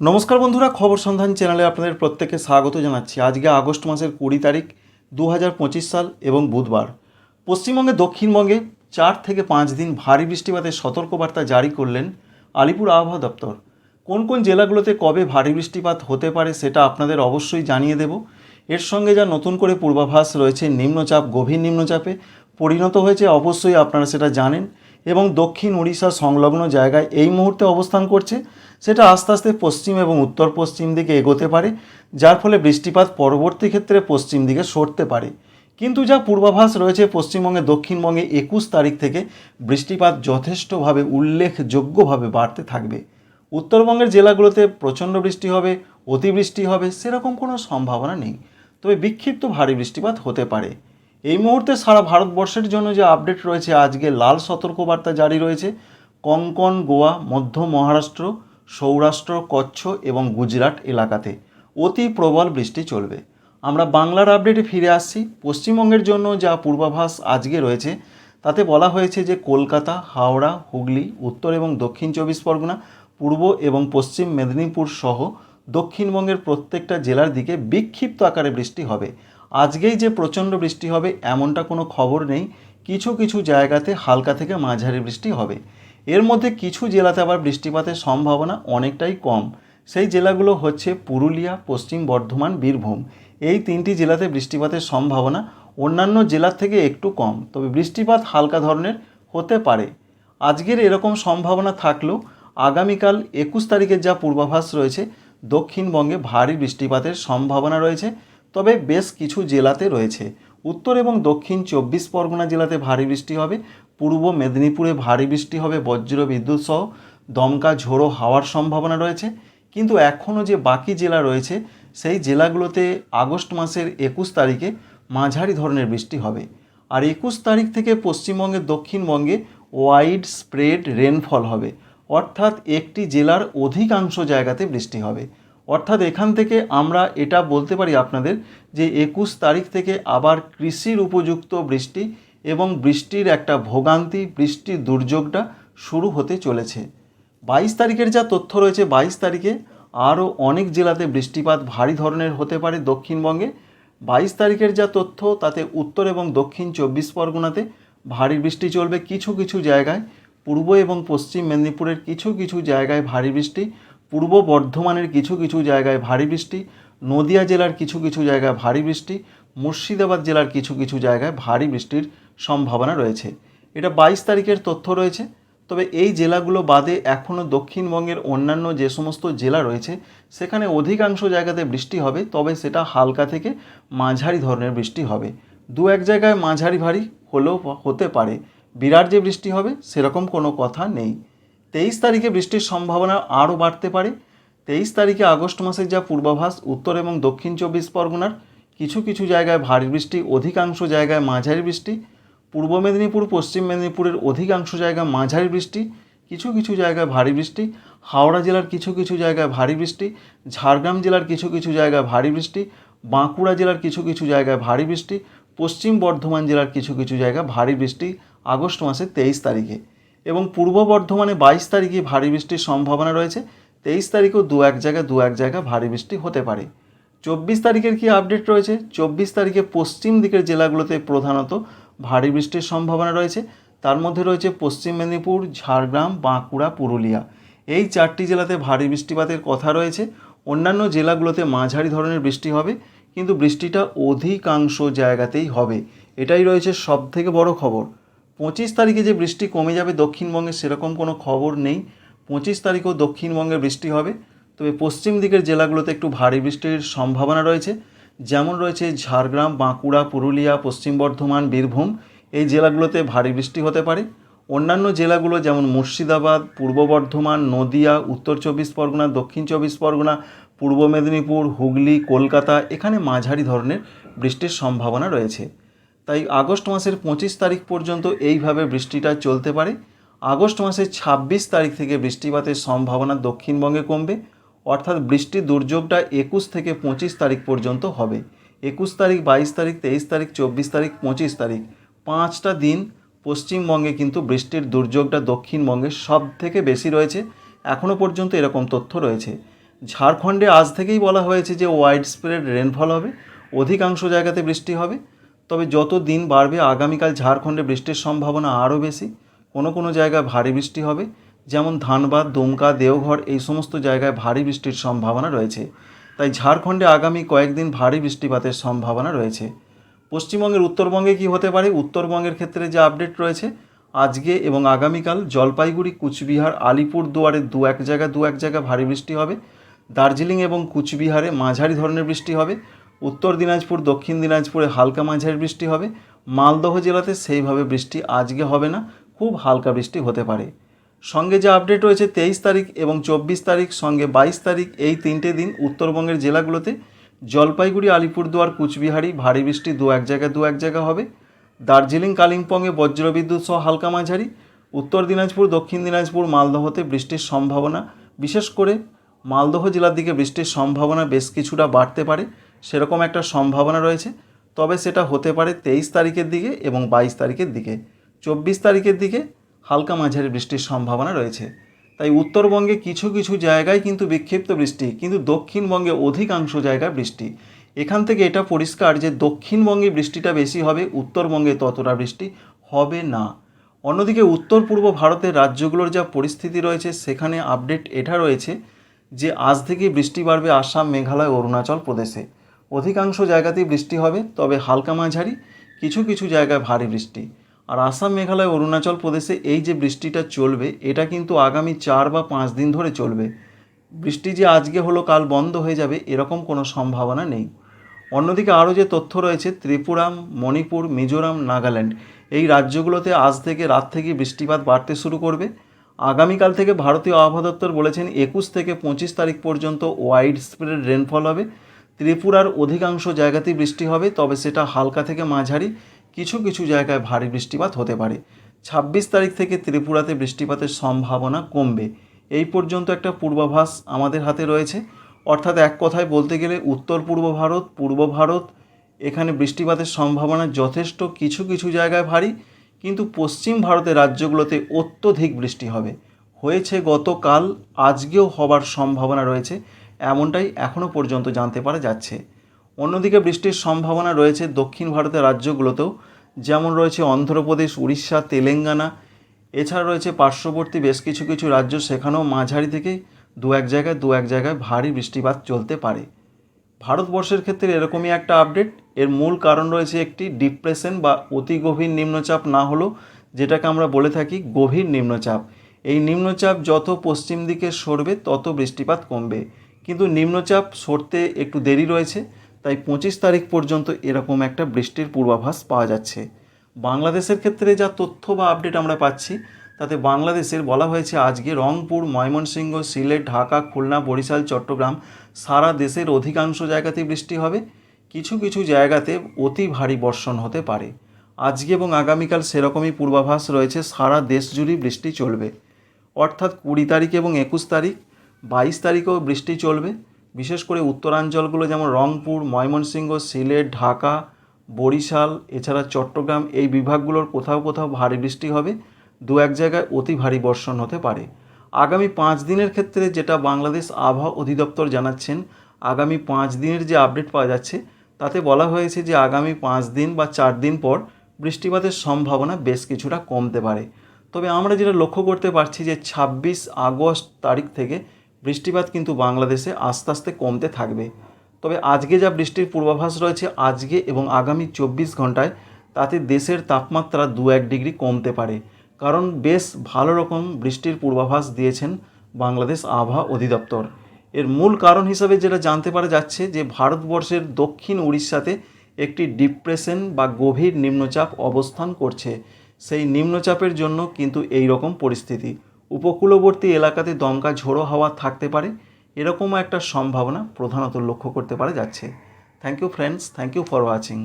নমস্কার বন্ধুরা, খবর সন্ধান চ্যানেলে আপনাদের প্রত্যেককে স্বাগত জানাচ্ছি। আজকে আগস্ট মাসের কুড়ি তারিখ দু হাজার পঁচিশ সাল এবং বুধবার। পশ্চিমবঙ্গে, দক্ষিণবঙ্গে চার থেকে পাঁচ দিন ভারী বৃষ্টিপাতের সতর্কবার্তা জারি করলেন আলিপুর আবহাওয়া দপ্তর। কোন কোন জেলাগুলোতে কবে ভারী বৃষ্টিপাত হতে পারে সেটা আপনাদের অবশ্যই জানিয়ে দেব। এর সঙ্গে যা নতুন করে পূর্বাভাস রয়েছে, নিম্নচাপ, গভীর নিম্নচাপে পরিণত হয়েছে, অবশ্যই আপনারা সেটা জানেন। দক্ষিণ উড়িষ্যা সংলগ্ন জায়গায় এই মুহূর্তে অবস্থান করছে। সেটা আস্তে আস্তে পশ্চিম এবং উত্তর পশ্চিম দিকে এগোতে পারে, যার ফলে বৃষ্টিপাত পরবর্তী ক্ষেত্রে পশ্চিম দিকে সরতে পারে। কিন্তু যা পূর্বাভাস রয়েছে, পশ্চিমবঙ্গে দক্ষিণবঙ্গে একুশ তারিখ থেকে বৃষ্টিপাত যথেষ্টভাবে উল্লেখযোগ্যভাবে বাড়তে থাকবে। উত্তরবঙ্গের জেলাগুলোতে প্রচণ্ড বৃষ্টি হবে, অতিবৃষ্টি হবে, সেরকম কোনো সম্ভাবনা নেই। তবে বিক্ষিপ্ত ভারী বৃষ্টিপাত হতে পারে। এই মুহূর্তে সারা ভারতবর্ষের জন্য যে আপডেট রয়েছে, আজকে লাল সতর্কবার্তা জারি রয়েছে। কঙ্কন গোয়া, মধ্য মহারাষ্ট্র, সৌরাষ্ট্র, কচ্ছ এবং গুজরাট এলাকাতে অতি প্রবল বৃষ্টি চলবে। আমরা বাংলার আপডেটে ফিরে আসছি। পশ্চিমবঙ্গের জন্য যা পূর্বাভাস আজকে রয়েছে, তাতে বলা হয়েছে যে কলকাতা, হাওড়া, হুগলি, উত্তর এবং দক্ষিণ চব্বিশ পরগনা, পূর্ব এবং পশ্চিম মেদিনীপুর সহ দক্ষিণবঙ্গের প্রত্যেকটা জেলার দিকে বিক্ষিপ্ত আকারে বৃষ্টি হবে। আজকেই যে প্রচণ্ড বৃষ্টি হবে, এমনটা কোনো খবর নেই। কিছু কিছু জায়গাতে হালকা থেকে মাঝারি বৃষ্টি হবে। এর মধ্যে কিছু জেলাতে আবার বৃষ্টিপাতের সম্ভাবনা অনেকটাই কম। সেই জেলাগুলো হচ্ছে পুরুলিয়া, পশ্চিম বর্ধমান, বীরভূম। এই তিনটি জেলাতে বৃষ্টিপাতের সম্ভাবনা অন্যান্য জেলার থেকে একটু কম। তবে বৃষ্টিপাত হালকা ধরনের হতে পারে। আজকের এরকম সম্ভাবনা থাকলেও আগামীকাল একুশ তারিখের যা পূর্বাভাস রয়েছে, দক্ষিণবঙ্গে ভারী বৃষ্টিপাতের সম্ভাবনা রয়েছে। তবে বেশ কিছু জেলাতে রয়েছে। উত্তর এবং দক্ষিণ চব্বিশ পরগনা জেলাতে ভারী বৃষ্টি হবে। পূর্ব মেদিনীপুরে ভারী বৃষ্টি হবে, বজ্র বিদ্যুৎ সহ দমকা ঝোড়ো হাওয়ার সম্ভাবনা রয়েছে। কিন্তু এখনও যে বাকি জেলা রয়েছে, সেই জেলাগুলোতে আগস্ট মাসের একুশ তারিখে মাঝারি ধরনের বৃষ্টি হবে। আর একুশ তারিখ থেকে পশ্চিমবঙ্গের দক্ষিণবঙ্গে ওয়াইড স্প্রেড রেনফল হবে। অর্থাৎ একটি জেলার অধিকাংশ জায়গাতে বৃষ্টি হবে। অর্থাৎ এখান থেকে আমরা এটা বলতে পারি আপনাদের যে একুশ তারিখ থেকে আবার কৃষির উপযুক্ত বৃষ্টি এবং বৃষ্টির একটা ভোগান্তি, বৃষ্টির দুর্যোগটা শুরু হতে চলেছে। বাইশ তারিখের যা তথ্য রয়েছে, বাইশ তারিখে আরও অনেক জেলাতে বৃষ্টিপাত ভারী ধরনের হতে পারে দক্ষিণবঙ্গে। বাইশ তারিখের যা তথ্য, তাতে উত্তর এবং দক্ষিণ চব্বিশ পরগনাতে ভারী বৃষ্টি চলবে। কিছু কিছু জায়গায় পূর্ব এবং পশ্চিম মেদিনীপুরের কিছু কিছু জায়গায় ভারী বৃষ্টি। পূর্ব বর্ধমানের কিছু কিছু জায়গায় ভারী বৃষ্টি, নদিয়া জেলার কিছু কিছু জায়গায় ভারী বৃষ্টি, মুর্শিদাবাদ জেলার কিছু কিছু জায়গায় ভারী বৃষ্টির সম্ভাবনা রয়েছে। এটা বাইশ তারিখের তথ্য রয়েছে, তবে এই জেলাগুলো বাদে এখনও দক্ষিণবঙ্গের অন্যান্য যে সমস্ত জেলা রয়েছে, সেখানে অধিকাংশ জায়গাতে বৃষ্টি হবে, তবে সেটা হালকা থেকে মাঝারি ধরনের বৃষ্টি হবে। দু এক জায়গায় মাঝারি ভারী হলেও হতে পারে। বিরাট যে বৃষ্টি হবে, সেরকম কোনো কথা নেই। তেইশ তারিখে বৃষ্টির সম্ভাবনা আরও বাড়তে পারে। তেইশ তারিখে আগস্ট মাসের যা পূর্বাভাস, উত্তর এবং দক্ষিণ চব্বিশ পরগনার কিছু কিছু জায়গায় ভারী বৃষ্টি, অধিকাংশ জায়গায় মাঝারি বৃষ্টি। পূর্ব মেদিনীপুর, পশ্চিম মেদিনীপুরের অধিকাংশ জায়গায় মাঝারি বৃষ্টি, কিছু কিছু জায়গায় ভারী বৃষ্টি। হাওড়া জেলার কিছু কিছু জায়গায় ভারী বৃষ্টি, ঝাড়গ্রাম জেলার কিছু কিছু জায়গায় ভারী বৃষ্টি, বাঁকুড়া জেলার কিছু কিছু জায়গায় ভারী বৃষ্টি, পশ্চিম বর্ধমান জেলার কিছু কিছু জায়গায় ভারী বৃষ্টি আগস্ট মাসের তেইশ তারিখে। এবং পূর্ব বর্ধমানে বাইশ তারিখে ভারী বৃষ্টির সম্ভাবনা রয়েছে। তেইশ তারিখেও দু এক জায়গায়, দু এক জায়গায় ভারী বৃষ্টি হতে পারে। চব্বিশ তারিখের কি আপডেট রয়েছে? চব্বিশ তারিখে পশ্চিম দিকের জেলাগুলোতে প্রধানত ভারী বৃষ্টির সম্ভাবনা রয়েছে। তার মধ্যে রয়েছে পশ্চিম মেদিনীপুর, ঝাড়গ্রাম, বাঁকুড়া, পুরুলিয়া। এই চারটি জেলাতে ভারী বৃষ্টিপাতের কথা রয়েছে। অন্যান্য জেলাগুলোতে মাঝারি ধরনের বৃষ্টি হবে, কিন্তু বৃষ্টিটা অধিকাংশ জায়গাতেই হবে। এটাই রয়েছে সব থেকে বড় খবর। পঁচিশ তারিখে যে বৃষ্টি কমে যাবে দক্ষিণবঙ্গে সেরকম কোনো খবর নেই। পঁচিশ তারিখেও দক্ষিণবঙ্গে বৃষ্টি হবে। তবে পশ্চিম দিকের জেলাগুলোতে একটু ভারী বৃষ্টির সম্ভাবনা রয়েছে। যেমন রয়েছে ঝাড়গ্রাম, বাঁকুড়া, পুরুলিয়া, পশ্চিম বর্ধমান, বীরভূম। এই জেলাগুলোতে ভারী বৃষ্টি হতে পারে। অন্যান্য জেলাগুলো যেমন মুর্শিদাবাদ, পূর্ব বর্ধমান, নদিয়া, উত্তর চব্বিশ পরগনা, দক্ষিণ চব্বিশ পরগনা, পূর্ব মেদিনীপুর, হুগলি, কলকাতা, এখানে মাঝারি ধরনের বৃষ্টির সম্ভাবনা রয়েছে। তাই আগস্ট মাসের পঁচিশ তারিখ পর্যন্ত এইভাবে বৃষ্টিটা চলতে পারে। আগস্ট মাসের ছাব্বিশ তারিখ থেকে বৃষ্টিপাতের সম্ভাবনা দক্ষিণবঙ্গে কমবে। অর্থাৎ বৃষ্টির দুর্যোগটা একুশ থেকে পঁচিশ তারিখ পর্যন্ত হবে। একুশ তারিখ, বাইশ তারিখ, তেইশ তারিখ, চব্বিশ তারিখ, পঁচিশ তারিখ। পাঁচটা দিন পশ্চিমবঙ্গে কিন্তু বৃষ্টির দুর্যোগটা দক্ষিণবঙ্গে সব থেকে বেশি রয়েছে। এখনও পর্যন্ত এরকম তথ্য রয়েছে। ঝাড়খণ্ডে আজ থেকেই বলা হয়েছে যে ওয়াইড স্প্রেড রেনফল হবে। অধিকাংশ জায়গাতে বৃষ্টি হবে। তবে যত দিন বাড়বে, আগামীকাল ঝাড়খণ্ডে বৃষ্টির সম্ভাবনা আরও বেশি। কোনো কোনো জায়গায় ভারী বৃষ্টি হবে, যেমন ধানবাদ, দুমকা, দেওঘর, এই সমস্ত জায়গায় ভারী বৃষ্টির সম্ভাবনা রয়েছে। তাই ঝাড়খণ্ডে আগামী কয়েকদিন ভারী বৃষ্টিপাতের সম্ভাবনা রয়েছে। পশ্চিমবঙ্গের উত্তরবঙ্গে কি হতে পারে? উত্তরবঙ্গের ক্ষেত্রে যে আপডেট রয়েছে, আজকে এবং আগামীকাল জলপাইগুড়ি, কুচবিহার আলিপুর দুয়ারে দু এক জায়গায় দু এক জায়গায় ভারী বৃষ্টি হবে। দার্জিলিং এবং কুচবিহারে মাঝারি ধরনের বৃষ্টি হবে। উত্তর দিনাজপুর, দক্ষিণ দিনাজপুরে হালকা মাঝারি বৃষ্টি হবে। মালদহ জেলাতে সেইভাবে বৃষ্টি আজকে হবে না, খুব হালকা বৃষ্টি হতে পারে। সঙ্গে যে আপডেট রয়েছে তেইশ তারিখ এবং চব্বিশ তারিখ, সঙ্গে বাইশ তারিখ এই তিনটে দিন উত্তরবঙ্গের জেলাগুলোতে জলপাইগুড়ি, আলিপুরদুয়ার, কুচবিহারি ভারী বৃষ্টি দু এক জায়গায় দু এক জায়গা হবে। দার্জিলিং, কালিম্পংয়ে বজ্রবিদ্যুৎ সহ হালকা মাঝারি। উত্তর দিনাজপুর, দক্ষিণ দিনাজপুর, মালদহতে বৃষ্টির সম্ভাবনা। বিশেষ করে মালদহ জেলার দিকে বৃষ্টির সম্ভাবনা বেশ কিছুটা বাড়তে পারে। সেরকম একটা সম্ভাবনা রয়েছে। তবে সেটা হতে পারে তেইশ তারিখের দিকে এবং বাইশ তারিখের দিকে। চব্বিশ তারিখের দিকে হালকা মাঝারি বৃষ্টির সম্ভাবনা রয়েছে। তাই উত্তরবঙ্গে কিছু কিছু জায়গায় কিন্তু বিক্ষিপ্ত বৃষ্টি, কিন্তু দক্ষিণবঙ্গে অধিকাংশ জায়গায় বৃষ্টি। এখান থেকে এটা পরিষ্কার যে দক্ষিণবঙ্গে বৃষ্টিটা বেশি হবে, উত্তরবঙ্গে ততটা বৃষ্টি হবে না। অন্যদিকে উত্তর পূর্ব ভারতের রাজ্যগুলোর যা পরিস্থিতি রয়েছে, সেখানে আপডেট এটা রয়েছে যে আজ থেকে বৃষ্টি বাড়বে আসাম, মেঘালয়, অরুণাচল প্রদেশে। অধিকাংশ জায়গাতেই বৃষ্টি হবে, তবে হালকা মাঝারি, কিছু কিছু জায়গায় ভারী বৃষ্টি। আর আসাম, মেঘালয়, অরুণাচল প্রদেশে এই যে বৃষ্টিটা চলবে, এটা কিন্তু আগামী চার বা পাঁচ দিন ধরে চলবে। বৃষ্টি যে আজকে হলো, কাল বন্ধ হয়ে যাবে, এরকম কোনো সম্ভাবনা নেই। অন্যদিকে আরও যে তথ্য রয়েছে, ত্রিপুরা, মণিপুর, মিজোরাম, নাগাল্যান্ড, এই রাজ্যগুলোতে আজ থেকে রাত থেকে বৃষ্টিপাত বাড়তে শুরু করবে। আগামীকাল থেকে ভারতীয় আবহাওয়া দপ্তর বলেছেন, একুশ থেকে পঁচিশ তারিখ পর্যন্ত ওয়াইড স্প্রেড রেনফল হবে। ত্রিপুরার অধিকাংশ জায়গাতেই বৃষ্টি হবে, তবে সেটা হালকা থেকে মাঝারি। কিছু কিছু জায়গায় ভারী বৃষ্টিপাত হতে পারে। ছাব্বিশ তারিখ থেকে ত্রিপুরাতে বৃষ্টিপাতের সম্ভাবনা কমবে। এই পর্যন্ত একটা পূর্বাভাস আমাদের হাতে রয়েছে। অর্থাৎ এক কথায় বলতে গেলে উত্তর পূর্ব ভারত পূর্ব ভারত, এখানে বৃষ্টিপাতের সম্ভাবনা যথেষ্ট। কিছু কিছু জায়গায় ভারী, কিন্তু পশ্চিম ভারতের রাজ্যগুলোতে অত্যধিক বৃষ্টি হবে। হয়েছে গতকাল, আজকেও হবার সম্ভাবনা রয়েছে। এমনটাই এখনও পর্যন্ত জানতে পারা যাচ্ছে। অন্যদিকে বৃষ্টির সম্ভাবনা রয়েছে দক্ষিণ ভারতের রাজ্যগুলোতেও, যেমন রয়েছে অন্ধ্রপ্রদেশ, উড়িষ্যা, তেলেঙ্গানা। এছাড়া রয়েছে পার্শ্ববর্তী বেশ কিছু কিছু রাজ্য, সেখানেও মাঝারি থেকে দু এক জায়গায় দু এক জায়গায় ভারী বৃষ্টিপাত চলতে পারে। ভারতবর্ষের ক্ষেত্রে এরকমই একটা আপডেট। এর মূল কারণ রয়েছে একটি ডিপ্রেশন বা অতি গভীর নিম্নচাপ না হলেও, যেটাকে আমরা বলে থাকি গভীর নিম্নচাপ। এই নিম্নচাপ যত পশ্চিম দিকে সরবে, তত বৃষ্টিপাত কমবে। কিন্তু নিম্নচাপ সরতে একটু দেরি রয়েছে, তাই পঁচিশ তারিখ পর্যন্ত এরকম একটা বৃষ্টির পূর্বাভাস পাওয়া যাচ্ছে। বাংলাদেশের ক্ষেত্রে যা তথ্য বা আপডেট আমরা পাচ্ছি, তাতে বাংলাদেশের বলা হয়েছে আজকে রংপুর, ময়মনসিংহ, সিলেট, ঢাকা, খুলনা, বরিশাল, চট্টগ্রাম সারা দেশের অধিকাংশ জায়গাতেই বৃষ্টি হবে। কিছু কিছু জায়গাতে অতি ভারী বর্ষণ হতে পারে। আজকে এবং আগামীকাল সেরকমই পূর্বাভাস রয়েছে, সারা দেশ জুড়েই বৃষ্টি চলবে। অর্থাৎ কুড়ি তারিখ এবং একুশ তারিখ বাইশ তারিখেও বৃষ্টি চলবে। বিশেষ করে উত্তরাঞ্চলগুলো যেমন রংপুর, ময়মনসিংহ, সিলেট, ঢাকা, বরিশাল, এছাড়া চট্টগ্রাম এই বিভাগগুলোর কোথাও কোথাও ভারী বৃষ্টি হবে। দু এক জায়গায় অতি ভারী বর্ষণ হতে পারে। আগামী পাঁচ দিনের ক্ষেত্রে যেটা বাংলাদেশ আবহাওয়া অধিদপ্তর জানাচ্ছেন, আগামী পাঁচ দিনের যে আপডেট পাওয়া যাচ্ছে, তাতে বলা হয়েছে যে আগামী পাঁচ দিন বা চার দিন পর বৃষ্টিপাতের সম্ভাবনা বেশ কিছুটা কমতে পারে। তবে আমরা যেটা লক্ষ্য করতে পারছি যে ছাব্বিশ আগস্ট তারিখ থেকে বৃষ্টিপাত কিন্তু বাংলাদেশে আস্তে আস্তে কমতে থাকবে। তবে আজকে যা বৃষ্টির পূর্বাভাস রয়েছে, আজকে এবং আগামী চব্বিশ ঘন্টায় তাতে দেশের তাপমাত্রা দু এক ডিগ্রি কমতে পারে। কারণ বেশ ভালো রকম বৃষ্টির পূর্বাভাস দিয়েছেন বাংলাদেশ আবহাওয়া অধিদপ্তর। এর মূল কারণ হিসাবে যেটা জানতে পারা যাচ্ছে যে, ভারতবর্ষের দক্ষিণ উড়িষ্যাতে একটি ডিপ্রেশন বা গভীর নিম্নচাপ অবস্থান করছে। সেই নিম্নচাপের জন্য কিন্তু এই রকম পরিস্থিতি। উপকূলবর্তী এলাকাতে দমকা ঝোড়ো হাওয়া থাকতে পারে, এরকমও একটা সম্ভাবনা প্রধানত লক্ষ্য করতে পারা যাচ্ছে। Thank you friends thank you for watching